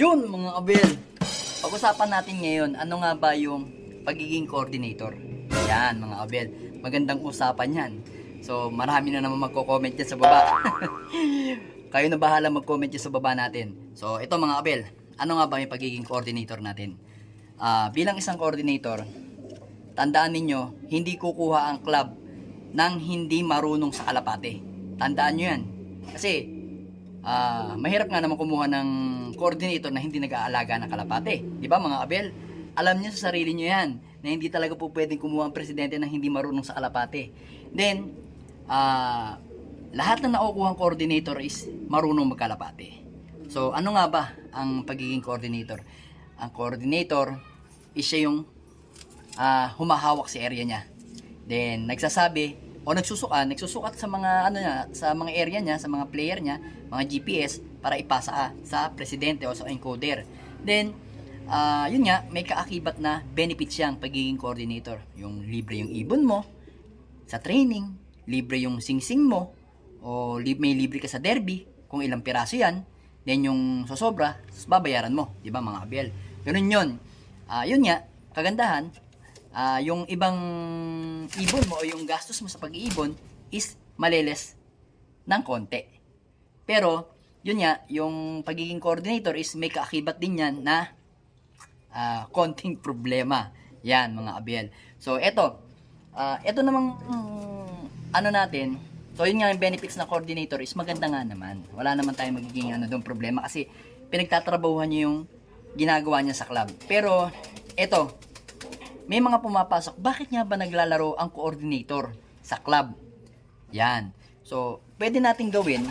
Yun mga kabel. Pag-usapan natin ngayon, ano nga ba yung pagiging coordinator? Yan mga kabel. Magandang usapan yan. So marami na naman magko-comment dyan sa baba. Kayo na bahala mag-comment dyan sa baba natin. So ito mga kabel, ano nga ba yung pagiging coordinator natin? Ah, bilang isang coordinator, tandaan ninyo, hindi kukuha ang club ng hindi marunong sa kalapate. Tandaan nyo yan. Kasi, ah, mahirap nga naman kumuha ng coordinator na hindi nag-aalaga ng kalapate. Di ba mga kabel? Alam niyo sa sarili niyo yan na hindi talaga po pwedeng kumuha ang presidente ng hindi marunong sa kalapate. Then, ah, lahat na nakukuha ang coordinator is marunong magkalapate. So, ano nga ba ang pagiging coordinator? Ang coordinator is siya yung ah, humahawak sa area niya. Then nagsasabi o nagsusuka, nagsusukat sa mga ano niya, sa mga area niya, sa mga player niya, mga GPS para ipasa ah, sa presidente o sa encoder. Then ah, yun nga, may kaakibat na benefits siyang pagiging coordinator. Yung libre yung ibon mo sa training, libre yung singsing mo o may libre ka sa derby kung ilang piraso yan. Then yung sosobra, babayaran mo, 'di ba mga abel? Ganun 'yon. Ah, yun nga, kagandahan, ah, yung ibang ibon mo o yung gastos mo sa pag-iibon is maleles ng konti. Pero, yun nga, yung pagiging coordinator is may kaakibat din yan na ah, konting problema. Yan, mga abel. So, eto. ah, eto namang mm, ano natin, so yun nga yung benefits na coordinator is maganda nga naman. Wala naman tayong magiging ano doon problema kasi pinagtatrabahuhan niya yung ginagawa niya sa club. Pero, eto, may mga pumapasok, bakit nga ba naglalaro ang coordinator sa club? Yan. So, pwede nating gawin,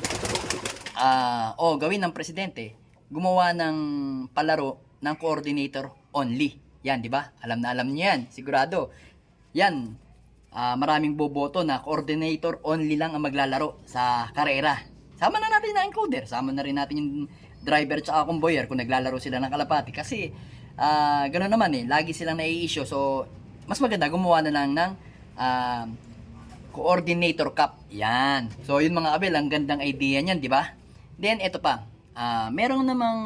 ah, o gawin ng presidente, gumawa ng palaro ng coordinator only. Yan, di ba? Alam na alam niyo yan, sigurado. Yan, ah, maraming boboto na coordinator only lang ang maglalaro sa karera. Sama na natin na encoder, sama na rin natin yung driver at convoyer kung naglalaro sila ng kalapati. Kasi, ah, gano'n naman eh, lagi silang nai-issue. So, mas maganda gumawa na lang ng ah, coordinator cup. Yan. So, yun mga abel, ang gandang idea niyan, di ba? Then, ito pa. Ah, merong namang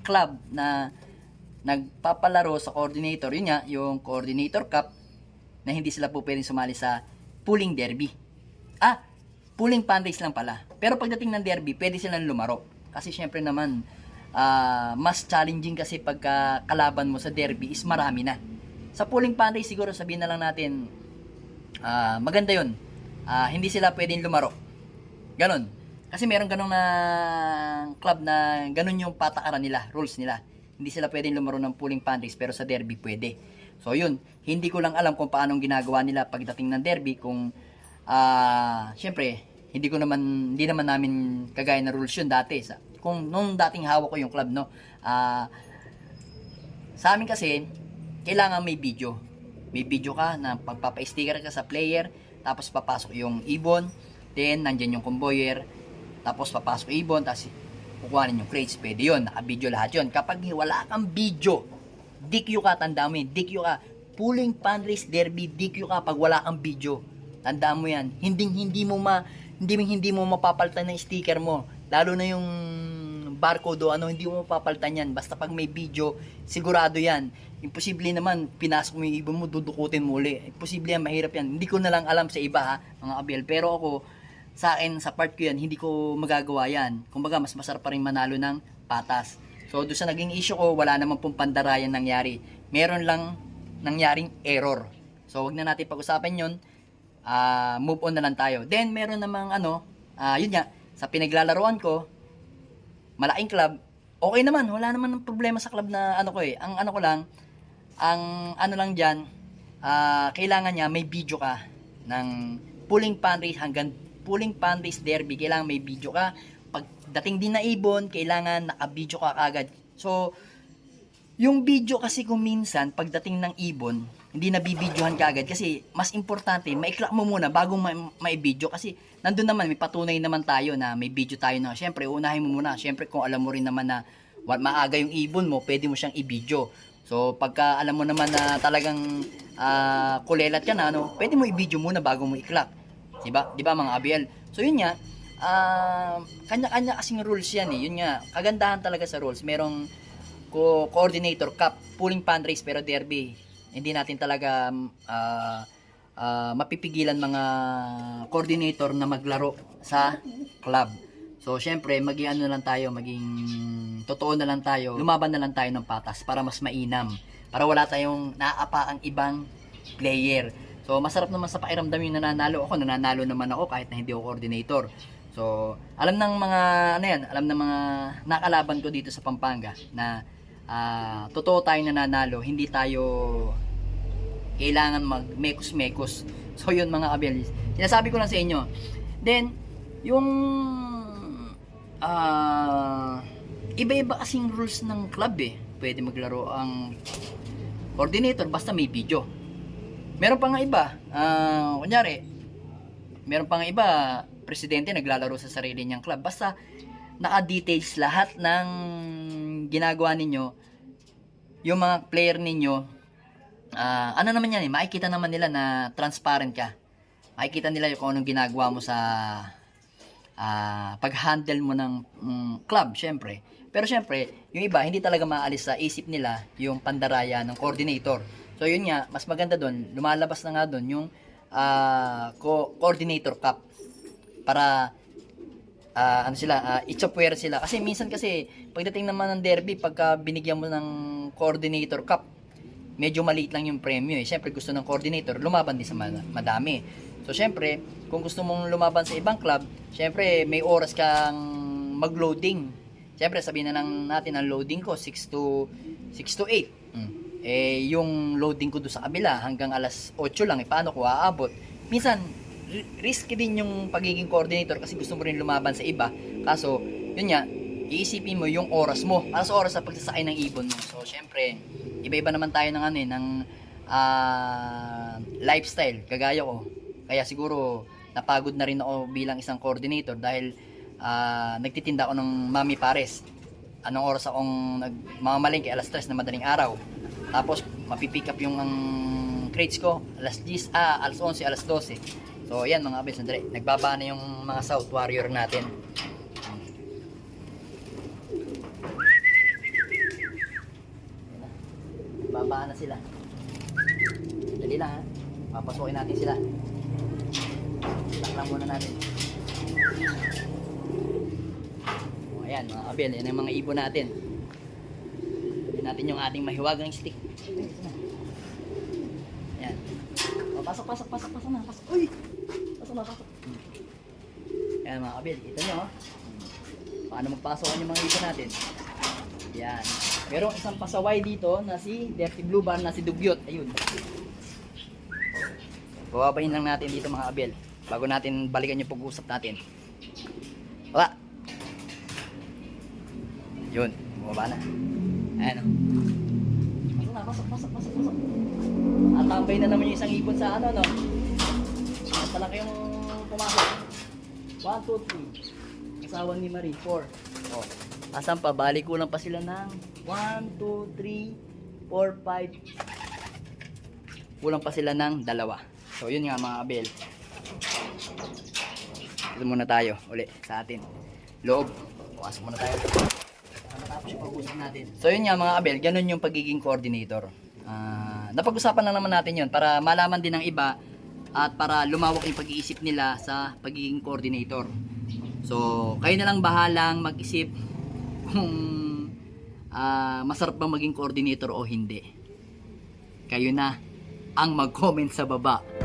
club na nagpapalaro sa coordinator. Yun nga, yung coordinator cup na hindi sila po pwedeng sumali sa pooling derby. Ah, pooling fundraise lang pala. Pero pagdating ng derby, pwede silang lumaro. Kasi syempre naman, ah, mas challenging kasi pagka kalaban mo sa derby is marami na. Sa pooling fundraise, siguro sabihin na lang natin, ah, maganda yun. Ah, hindi sila pwedeng lumaro. Ganon. Kasi meron ganong na club na ganon yung patakaran nila, rules nila. Hindi sila pwedeng lumaro ng pooling fundraise pero sa derby pwede. So yun, hindi ko lang alam kung paano ginagawa nila pagdating ng derby kung ah syempre hindi ko naman hindi naman namin kagaya na rules yun dati sa kung nung dating hawak ko yung club no. Ah sa amin kasi kailangan may video. May video ka na pagpapa-sticker ka sa player, tapos papasok yung ibon, then nandyan yung convoyer, tapos papasok ibon, tapos kukuhanin yung crates, pwede yun, naka-video lahat yun. Kapag wala kang video, DQ ka, tandaan mo yun, DQ ka, pulling fundraise derby, DQ ka pag wala kang video. Tandaan mo yan, hindi hindi mo ma hindi hindi mo mapapalitan ng sticker mo. Lalo na yung barcode o ano, hindi mo mapapalitan yan. Basta pag may video, sigurado yan. Imposible naman, pinasok mo yung ibon mo, dudukutin mo uli. Imposible yan, mahirap yan. Hindi ko na lang alam sa iba ha, mga abel. Pero ako, sa akin, sa part ko yan, hindi ko magagawa yan. Kumbaga, mas masarap pa rin manalo ng patas. So, doon sa naging issue ko, wala naman pong pandarayan nangyari. Meron lang nangyaring error. So, wag na natin pag-usapan yon ah move on na lang tayo. Then, meron namang ano, ah yun nga, sa pinaglalaroan ko, malaking club, okay naman, wala naman ng problema sa club na ano ko eh. Ang ano ko lang, ang ano lang dyan, ah kailangan niya may video ka ng pulling fundraise hanggang pulling fundraise derby, kailangan may video ka. Pagdating din na ibon, kailangan naka-video ka agad. So, yung video kasi kung minsan, pagdating ng ibon, hindi na bibidyohan ka agad kasi mas importante, maiklak mo muna bago ma- ma-video kasi nandun naman, may patunay naman tayo na may video tayo na, syempre, unahin mo muna. Syempre, kung alam mo rin naman na maaga yung ibon mo, pwede mo siyang i-video. So, pagka alam mo naman na talagang ah, kulelat ka na, ano, pwede mo i-video muna bago mo i-clock. Diba? Diba mga ABL? So, yun nga, ah, kanya-kanya kasing rules yan eh. Yun nga, kagandahan talaga sa rules. Merong ko coordinator cup, pooling fundraise pero derby. Hindi natin talaga ah, ah, mapipigilan mga coordinator na maglaro sa club. So, syempre, maging ano lang tayo, maging totoo na lang tayo, lumaban na lang tayo ng patas para mas mainam. Para wala tayong naapa ang ibang player. So, masarap naman sa pakiramdam yung nananalo ako. Nananalo naman ako kahit na hindi ako coordinator. So, alam ng mga, ano yan, alam ng mga nakalaban ko dito sa Pampanga na ah, totoo tayong nananalo, hindi tayo kailangan mag mekos-mekos. So, yun mga kabelis. Sinasabi ko lang sa inyo. Then, yung ah iba-iba kasing rules ng club eh. Pwede maglaro ang coordinator basta may video. Meron pa nga iba, ah kunyari, meron pa nga iba, presidente naglalaro sa sarili niyang club. Basta naka-details lahat ng ginagawa ninyo, yung mga player ninyo, ah ano naman yan eh, makikita naman nila na transparent ka. Makikita nila yung kung anong ginagawa mo sa ah pag-handle mo ng mm, club, syempre. Pero syempre, yung iba, hindi talaga maalis sa isip nila yung pandaraya ng coordinator. So yun nga, mas maganda doon, lumalabas na nga doon yung ah, co- coordinator cup para ah, ano sila, uh, itchopware sila. Kasi minsan kasi, pagdating naman ng derby, pagka binigyan mo ng coordinator cup, medyo maliit lang yung premyo eh. Siyempre, gusto ng coordinator, lumaban din sa ma- madami. So, siyempre, kung gusto mong lumaban sa ibang club, siyempre, may oras kang mag-loading. Siyempre, sabihin na lang natin ang loading ko, 6 to, 6 to 8. Mm. Eh, yung loading ko doon sa kabila, hanggang alas 8 lang, eh, paano ko aabot? Minsan, risky din yung pagiging coordinator kasi gusto mo rin lumaban sa iba. Kaso, yun nga, iisipin mo yung oras mo. Para sa oras sa pagsasakay ng ibon mo. So, syempre, iba-iba naman tayo ng ano eh, ng ah, lifestyle, kagaya ko. Kaya siguro, napagod na rin ako bilang isang coordinator dahil ah, nagtitinda ako ng Mami Pares. Anong oras akong nagmamalingke? Alas 3 na madaling araw. Tapos, mapipick up yung ang crates ko, alas 10, ah, alas 11, alas 12. So, ayan mga abis, sandali. Nagbaba na yung mga South Warrior natin. Ayan na. Sila. Dali lang ha. Papasukin natin sila. Lock lang muna natin. O, ayan mga abel, yan mga ibon natin. Dali natin yung ating mahiwagang stick. Ayan. O, pasok, pasok, pasok, pasok na, pasok. Uy! Pasok na, pasok. Ayan mga kabil, kita nyo. oh. Paano magpasokan yung mga ibon natin. Ayan. Merong isang pasaway dito na si Dirty Blue Bar na si Dugyot. Ayun. Bababayin lang natin dito mga kabel. Bago natin balikan yung pag-uusap natin. Wala. Yun. Bumaba na. Ayan o. Pasok na, pasok, pasok, pasok, pasok. Atambay na naman yung isang ibon sa ano, no? Malaki yung pumasok. 1, 2, 3. Asawa ni Marie. 4. Oh. Asan pa? Balik ko lang pa sila ng 1, 2, 3, 4, 5. Kulang pa sila ng dalawa. So, yun nga mga abel. Ito muna tayo uli sa atin. Loob. Pumasok muna tayo. Matapos yung pag-usap natin. So, yun nga mga abel. Ganun yung pagiging coordinator. Ah, napag-usapan lang naman natin yun para malaman din ng iba at para lumawak yung pag-iisip nila sa pagiging coordinator. So, kayo na lang bahalang mag-isip kung ah, masarap bang maging coordinator o hindi. Kayo na ang mag-comment sa baba